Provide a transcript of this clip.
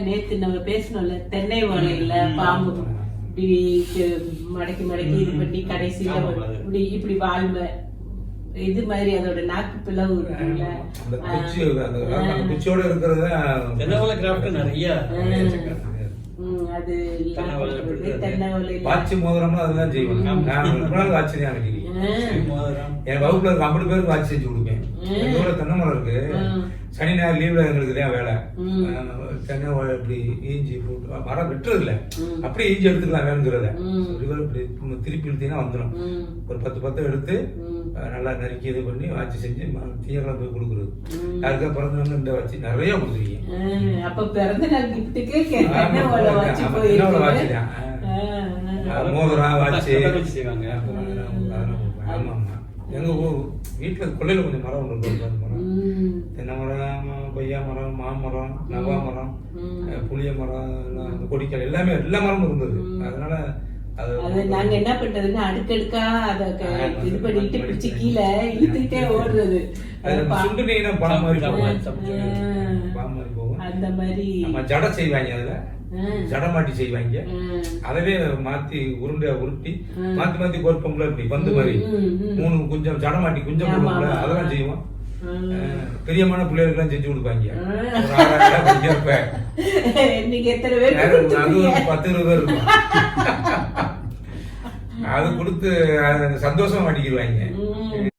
சொன்னல தென்னை ஓலையில பாம்பு இப்படி மடக்கி மடக்கி இது பண்ணி கடைசியில. இப்படி இப்படி வாழ்மை இது மாதிரி அதோட நாக்கு பிளவு இருக்குல்ல அந்த. குச்சி அந்த குச்சியோட இருக்கிறது தென்னவலை கிராஃப்ட் நிறைய அது எல்லாம் தென்னை ஓலை பண்றது. பின்னுறது. தென்னை ஓலையில வாட்சி மோதிரம்னா அதுதான் செய்வேன் ஆமா. நான் ரொம்ப நாள் வாட்சி தான். என் வகுப்புல இருக்க ஐம்பது பேருக்கு வாட்சி செஞ்சு கொடுப்பேன். ம். எங்க ஊர்ல தென்னை மரம் இருக்கு. சனி ஞாயிறு லீவ்ல எங்களுக்கு தான் வேலை. தென்னை இப்படி ஈஞ்சி போட்டு மரம் வெட்டுறது இல்ல. அப்படியே ஈஞ்சி எடுத்துக்கலாம் வேணுங்கிறத. இப்படி திருப்பி இழுத்தீங்கன்னா வந்துடும். ஒரு பத்து பத்து எடுத்து நல்லா நறுக்கி இது பண்ணி வாட்சி செஞ்சு தீயெல்லாம் போய் கொடுக்குறது. அதுக்கு பிறந்தவங்க இந்த வச்சு நிறைய கொடுத்துருக்கீங்க. அப்ப பிறந்த நாள் கிஃப்ட்டுக்கு வாட்சி தான். மோதிரம் வாட்சி செய்வாங்க. ஆமா ஆமா. எங்க ஊர் வீட்டுல கொள்ளையில கொஞ்சம் மரம் ஒன்று மரம். தென்னை மரம் கொய்யா மரம் மாமரம் நவா மரம் புளிய மரம் கொடிக்கால் எல்லாமே எல்லா மரமும் இருந்தது. அதனால அது நாங்க என்ன பண்றதுன்னா அடுக்கடுக்கா அத இது பண்ணிட்டு பண்ணி, பிடிச்சி. கீழே இழுத்துக்கிட்டே ஓடுறது அந்த மாதிரி ஜடை செய்வாங்க அதுல ஆ. ஜடை மாட்டி செய்வாங்க. அதவே மாத்தி உருண்டையா உருட்டி. மாத்தி மாத்தி கோர்ப்போம்ல இப்படி பந்து மாதிரி. மூணு கொஞ்சம் ஜடை மாட்டி குஞ்சம் போடுவோம்ல. அதெல்லாம் செய்வோம் பெரியமான பிள்ளைகளுக்கெல்லாம் செஞ்சு கொடுப்பாங்க நீங்க எத்தனை பேர் அது ஒரு? பத்து இருபது பேர் இருக்கும் அது கொடுத்து அது சந்தோஷமா மாட்டிக்கிடுவாங்க.